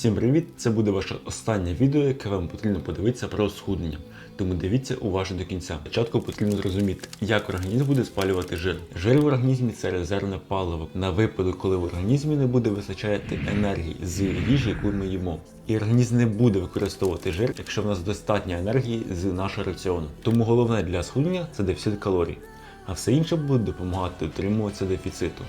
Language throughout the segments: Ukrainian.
Всім привіт! Це буде ваше останнє відео, яке вам потрібно подивитися про схуднення. Тому дивіться уважно до кінця. Спочатку потрібно зрозуміти, як організм буде спалювати жир. Жир в організмі це резервне паливо на випадок, коли в організмі не буде вистачати енергії з їжі, яку ми їмо. І організм не буде використовувати жир, якщо в нас достатньо енергії з нашого раціону. Тому головне для схуднення це дефіцит калорій, а все інше буде допомагати утримуватися дефіциту.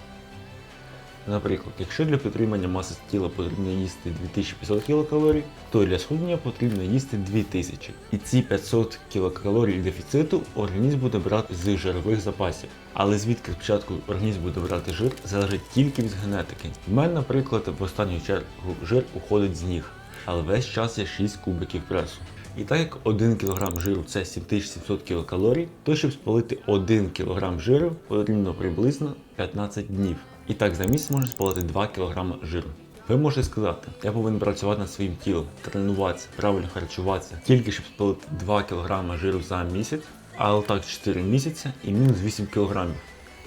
Наприклад, якщо для підтримання маси тіла потрібно їсти 2500 кілокалорій, то для схуднення потрібно їсти 2000. І ці 500 кілокалорій дефіциту організм буде брати з жирових запасів. Але звідки спочатку організм буде брати жир, залежить тільки від генетики. В мене, наприклад, в останню чергу жир уходить з ніг, але весь час є 6 кубиків пресу. І так як 1 кг жиру це 7700 кілокалорій, то щоб спалити 1 кг жиру потрібно приблизно 15 днів. І так за місяць можна спалити 2 кг жиру. Ви можете сказати, я повинен працювати над своїм тілом, тренуватися, правильно харчуватися, тільки щоб спалити 2 кг жиру за місяць, але так 4 місяці і мінус 8 кг.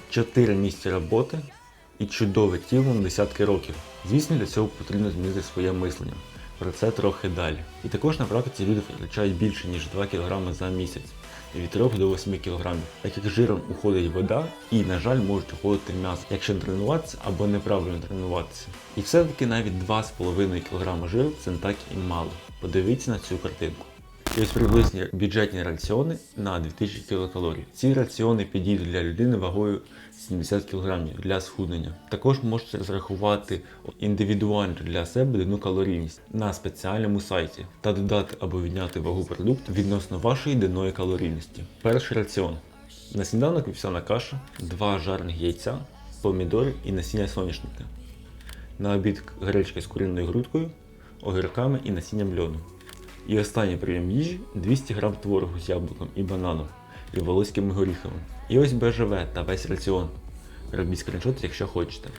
4 місяці роботи і чудове тіло на десятки років. Звісно, для цього потрібно змінити своє мислення. Про це трохи далі. І також на практиці люди втрачають більше, ніж 2 кг за місяць від 3 до 8 кг. Так як жиром уходить вода і, на жаль, можуть уходити м'ясо, якщо не тренуватися або неправильно тренуватися. І все-таки навіть 2,5 кг жиру це не так і мало. Подивіться на цю картинку. І ось приблизні бюджетні раціони на 2000 кілокалорій. Ці раціони підійдуть для людини вагою 70 кг для схуднення. Також можете розрахувати індивідуально для себе денну калорійність на спеціальному сайті та додати або відняти вагу продукту відносно вашої денної калорійності. Перший раціон. На сніданок вівсяна каша, 2 жарних яйця, помідори і насіння соняшника. На обід гречка з куриною грудкою, огірками і насінням льону. І останній прийом їжі 200 г творогу з яблуком і бананом і волоськими горіхами. І ось БЖВ та весь раціон. Робіть скріншот, якщо хочете.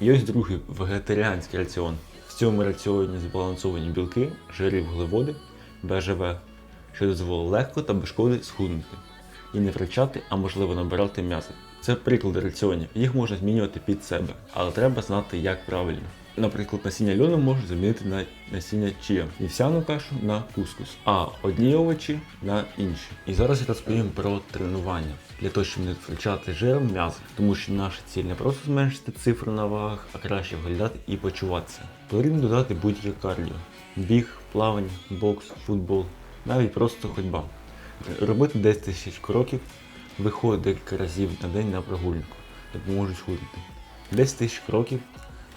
І ось другий вегетаріанський раціон. В цьому раціоні збалансовані білки, жири, вуглеводи, БЖВ, що дозволить легко та без шкоди схуднути. І не втрачати, а можливо набирати м'ясо. Це приклади раціонів, їх можна змінювати під себе, але треба знати, як правильно. Наприклад, насіння льону можна замінити на насіння чия, вівсяну кашу на кускус, а одні овочі на інші. І зараз я розповім про тренування для того, щоб не втрачати жир м'ясо, тому що наша ціль не просто зменшити цифру на вагах, а краще виглядати і почуватися. Потрібно додати будь-яке кардіо: біг, плавання, бокс, футбол, навіть просто ходьба. Робити 10 тисяч кроків, виходити декілька разів на день на прогулянку, допоможуть худнути. 10 тисяч кроків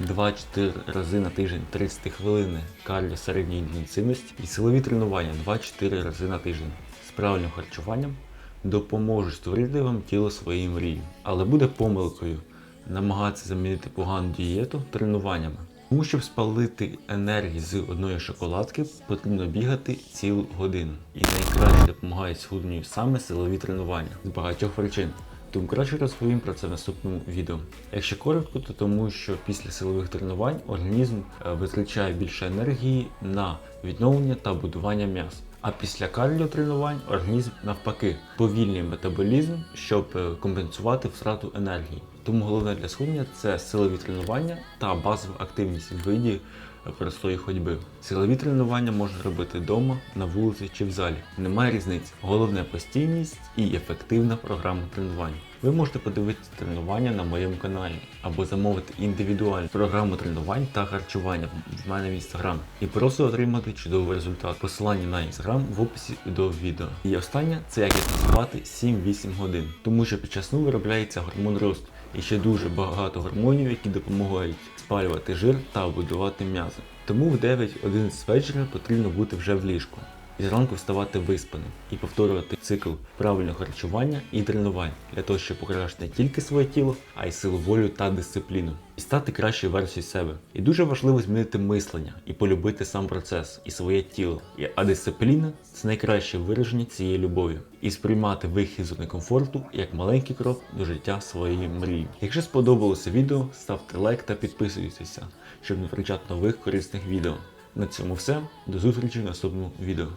2-4 рази на тиждень 30 хвилин кардіо середньої інтенсивності і силові тренування 2-4 рази на тиждень з правильним харчуванням допоможуть створити вам тіло своєї мрії. Але буде помилкою намагатися замінити погану дієту тренуваннями. Тому щоб спалити енергію з одної шоколадки, потрібно бігати цілу годину. І найкраще допомагають схудненню саме силові тренування з багатьох причин. Тому краще розповім про це в наступному відео. Якщо коротко, то тому що після силових тренувань організм е, витрачає більше енергії на відновлення та будування м'яс. А після кардіотренувань організм навпаки повільний метаболізм, щоб е, компенсувати втрату енергії. Тому головне для схуднення це силові тренування та базова активність в виді простої ходьби. Силові тренування можна робити вдома, на вулиці чи в залі. Немає різниці. Головне постійність і ефективна програма тренувань. Ви можете подивитися тренування на моєму каналі або замовити індивідуальну програму тренувань та харчування в мене в інстаграм і просто отримати чудовий результат. Посилання на інстаграм в описі до відео. І останнє це як спати 7-8 годин, тому що під час сну виробляється гормон росту і ще дуже багато гормонів, які допомагають спалювати жир та будувати м'язи. Тому в 9-11 вечора потрібно бути вже в ліжку. І зранку вставати виспаним і повторювати цикл правильного харчування і тренувань для того, щоб покращити не тільки своє тіло, а й силу волю та дисципліну, і стати кращою версією себе. І дуже важливо змінити мислення і полюбити сам процес і своє тіло. А дисципліна це найкраще вираження цієї любові. І сприймати вихід з зони комфорту як маленький крок до життя своєї мрії. Якщо сподобалося відео, ставте лайк та підписуйтеся, щоб не втрачати нових корисних відео. На цьому все. До зустрічі в наступному відео.